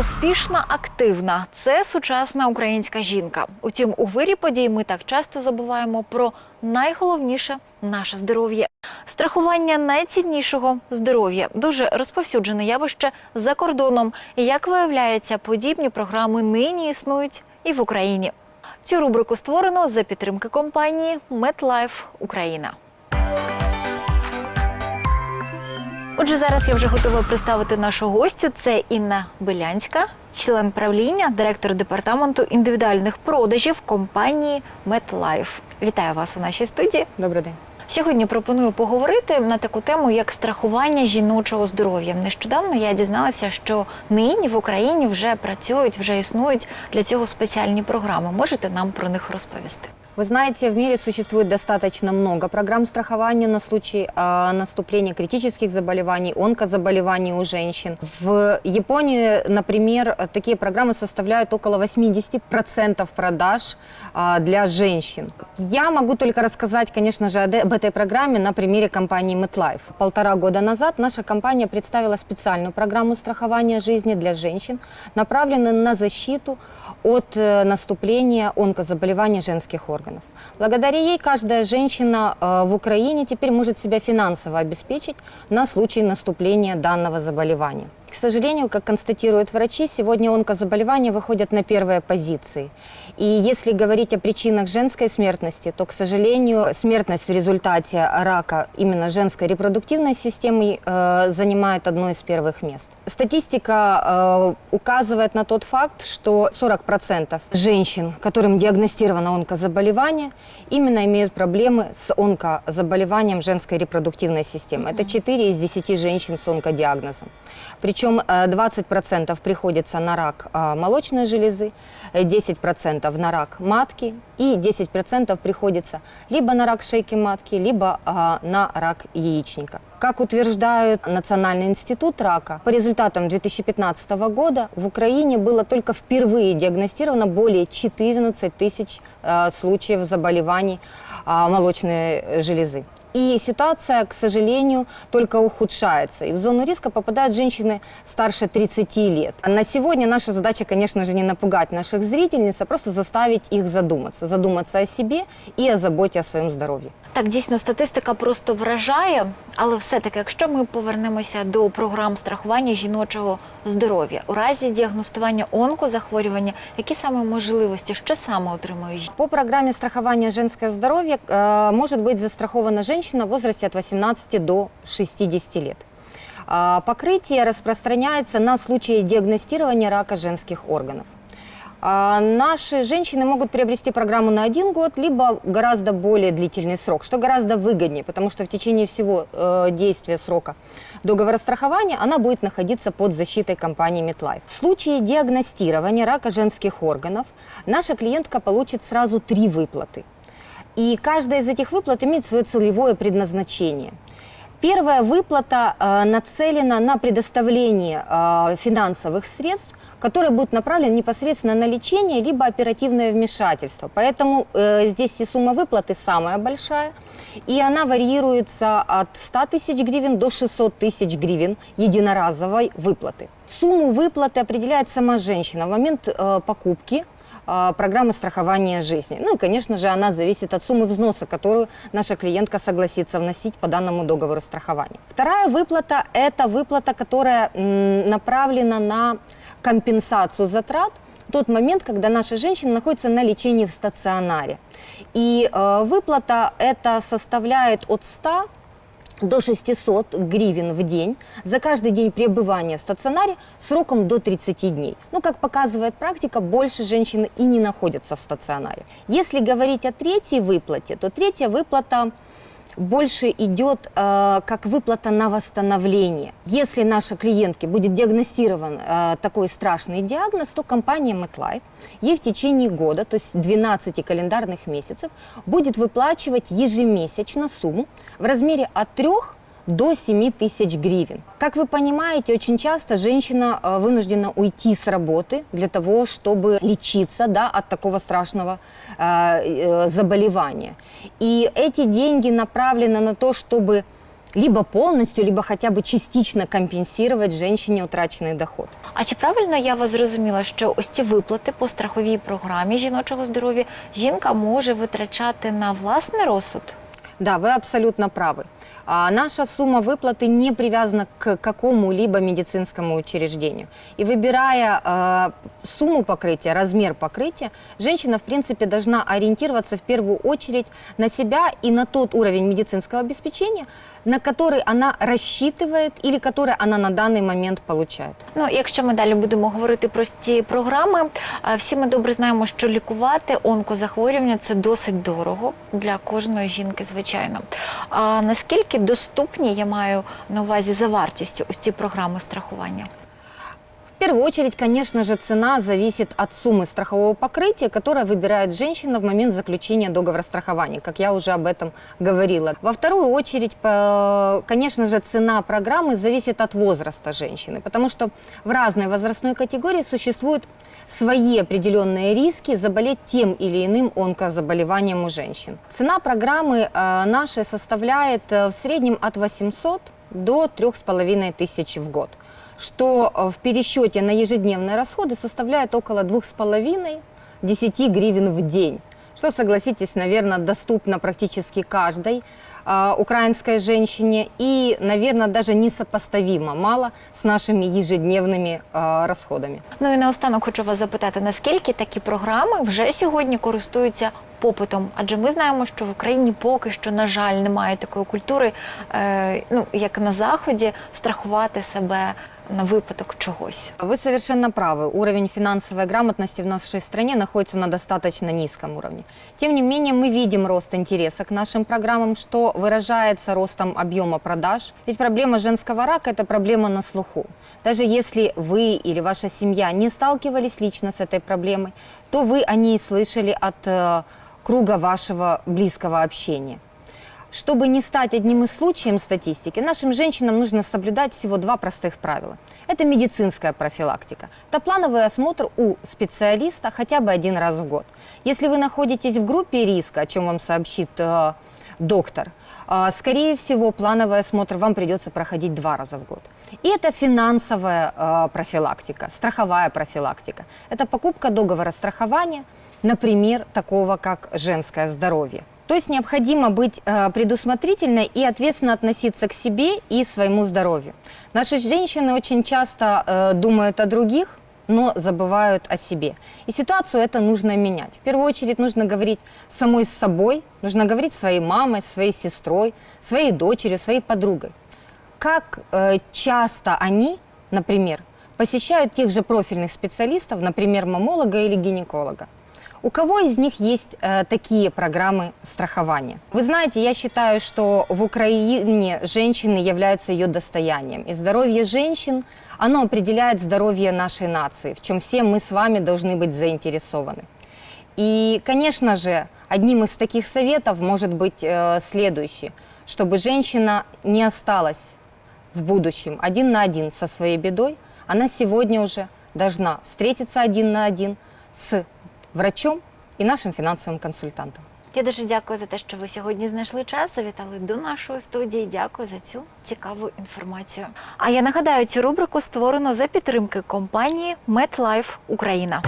Успішна, активна це сучасна українська жінка. Утім, у вирі подій ми так часто забуваємо про найголовніше наше здоров'я. Страхування найціннішого здоров'я дуже розповсюджене явище за кордоном. Як виявляється, подібні програми нині існують і в Україні. Цю рубрику створено за підтримки компанії MetLife Україна. Отже, зараз я вже готова представити нашу гостю. Це Інна Белянська, член правління, директор департаменту індивідуальних продажів компанії MetLife. Вітаю вас у нашій студії. Добрий день. Сьогодні пропоную поговорити на таку тему, як страхування жіночого здоров'я. Нещодавно я дізналася, що нині в Україні вже працюють, вже існують для цього спеціальні програми. Можете нам про них розповісти? Вы знаете, в мире существует достаточно много программ страхования на случай а, наступления критических заболеваний, онкозаболеваний у женщин. В Японии, например, такие программы составляют около 80% продаж а, для женщин. Я могу только рассказать, конечно же, об этой программе на примере компании MetLife. Полтора года назад наша компания представила специальную программу страхования жизни для женщин, направленную на защиту от э, наступления онкозаболеваний женских органов. Благодаря ей каждая женщина э, в Украине теперь может себя финансово обеспечить на случай наступления данного заболевания. К сожалению, как констатируют врачи, сегодня онкозаболевания выходят на первые позиции. И если говорить о причинах женской смертности, то, к сожалению, смертность в результате рака именно женской репродуктивной системы э, занимает одно из первых мест. Статистика э, указывает на тот факт, что 40% женщин, которым диагностировано онкозаболевание, именно имеют проблемы с онкозаболеванием женской репродуктивной системы. Это 4 из 10 женщин с онкодиагнозом. Причем э, 20% приходится на рак э, молочной железы, э, 10% на рак матки и 10% приходится либо на рак шейки матки, либо э, на рак яичника. Как утверждает Национальный институт рака, по результатам 2015 года в Украине было только впервые диагностировано более 14 тысяч э, случаев заболеваний э, молочной железы. И ситуация, к сожалению, только ухудшается. И в зону риска попадают женщины старше 30 лет. На сегодня наша задача, конечно же, не напугать наших зрительниц, а просто заставить их задуматься. Задуматься о себе и о заботе о своем здоровье. Так, дійсно, статистика просто вражає, але все-таки, якщо ми повернемося до програм страхування жіночого здоров'я, у разі діагностування онкозахворювання, які саме можливості, що саме отримує жінка? По программе страхования женского здоровья э, может быть застрахована женщина в возрасте от 18 до 60 лет. А, Покрытие распространяется на случаи диагностирования рака женских органов. А, Наши женщины могут приобрести программу на один год, либо гораздо более длительный срок, что гораздо выгоднее, потому что в течение всего э, действия срока договора страхования она будет находиться под защитой компании MetLife. В случае диагностирования рака женских органов наша клиентка получит сразу три выплаты. И каждая из этих выплат имеет свое целевое предназначение. Первая выплата э, нацелена на предоставление э, финансовых средств, которые будут направлены непосредственно на лечение либо оперативное вмешательство. Поэтому э, здесь и сумма выплаты самая большая, и она варьируется от 100 тысяч гривен до 600 тысяч гривен единоразовой выплаты. Сумму выплаты определяет сама женщина в момент покупки программы страхования жизни. Ну и, конечно же, она зависит от суммы взноса, которую наша клиентка согласится вносить по данному договору страхования. Вторая выплата – это выплата, которая направлена на компенсацию затрат в тот момент, когда наша женщина находится на лечении в стационаре. И э, выплата эта составляет от 100 до 600 гривен в день за каждый день пребывания в стационаре сроком до 30 дней. Ну, как показывает практика, больше женщины и не находятся в стационаре. Если говорить о третьей выплате, то третья выплата больше идет э, как выплата на восстановление. Если нашей клиентке будет диагностирован э, такой страшный диагноз, то компания MetLife ей в течение года, то есть 12 календарных месяцев, будет выплачивать ежемесячно сумму в размере от 3 до 7 тысяч гривен. Как вы понимаете, очень часто женщина э, вынуждена уйти с работы для того, чтобы лечиться да, от такого страшного э, э, заболевания. И эти деньги направлены на то, чтобы либо полностью, либо хотя бы частично компенсировать женщине утраченный доход. А чи правильно я вас зрозуміла, що ось ці виплати по страховій програмі жіночого здоров'я жінка може витрачати на власний розсуд? Да, вы абсолютно правы. А наша сумма выплаты не привязана к какому-либо медицинскому учреждению. И выбирая э, сумму покрытия, размер покрытия, женщина, в принципе, должна ориентироваться в первую очередь на себя и на тот уровень медицинского обеспечения, на который она рассчитывает или который она на данный момент получает. Ну, якщо ми далі будемо говорити про ці програми, е, всі ми добре знаємо, що лікувати онкозахворювання це досить дорого для кожної жінки, звичайно. А наскільки доступні я маю на увазі за вартістю ось ці програми страхування? В первую очередь, конечно же, цена зависит от суммы страхового покрытия, которое выбирает женщина в момент заключения договора страхования, как я уже об этом говорила. Во вторую очередь, конечно же, цена программы зависит от возраста женщины, потому что в разной возрастной категории существуют свои определенные риски заболеть тем или иным онкозаболеванием у женщин. Цена программы э, нашей составляет э, в среднем от 800 до 3,5 тысяч в год что э, в пересчете на ежедневные расходы составляет около 2,5-10 гривен в день. Что, согласитесь, наверное, доступно практически каждой э, украинской женщине и, наверное, даже несопоставимо мало с нашими ежедневными э, расходами. Ну і наостанок хочу вас запитати, наскільки такі програми вже сьогодні користуються попитом? Адже ми знаємо, що в Україні поки що, на жаль, немає такої культури, е, ну як на заході, страхувати себе на випадок чогось. Вы совершенно правы. Уровень финансовой грамотности в нашей стране находится на достаточно низком уровне. Тем не менее, мы видим рост интереса к нашим программам, что выражается ростом объема продаж. Ведь проблема женского рака – это проблема на слуху. Даже если вы или ваша семья не сталкивались лично с этой проблемой, то вы о ней слышали от э, круга вашего близкого общения. Чтобы не стать одним из случаев статистики, нашим женщинам нужно соблюдать всего два простых правила. Это медицинская профилактика. Это плановый осмотр у специалиста хотя бы один раз в год. Если вы находитесь в группе риска, о чем вам сообщит э, доктор, э, скорее всего, плановый осмотр вам придется проходить два раза в год. И это финансовая э, профилактика, страховая профилактика. Это покупка договора страхования, например, такого как женское здоровье. То есть необходимо быть э, предусмотрительной и ответственно относиться к себе и своему здоровью. Наши женщины очень часто э, думают о других, но забывают о себе. И ситуацию это нужно менять. В первую очередь нужно говорить самой с собой, нужно говорить своей мамой, своей сестрой, своей дочерью, своей подругой. Как э, часто они, например, посещают тех же профильных специалистов, например, мамолога или гинеколога. У кого из них есть э, такие программы страхования? Вы знаете, я считаю, что в Украине женщины являются ее достоянием. И здоровье женщин, оно определяет здоровье нашей нации, в чем все мы с вами должны быть заинтересованы. И, конечно же, одним из таких советов может быть э, следующий, чтобы женщина не осталась в будущем один на один со своей бедой, она сегодня уже должна встретиться один на один с врачом и нашим финансовым консультантом. Я дуже дякую за те, що ви сьогодні знайшли час, завітали до нашої студії. Дякую за цю цікаву інформацію. А я нагадаю, цю рубрику створено за підтримки компанії MetLife Україна.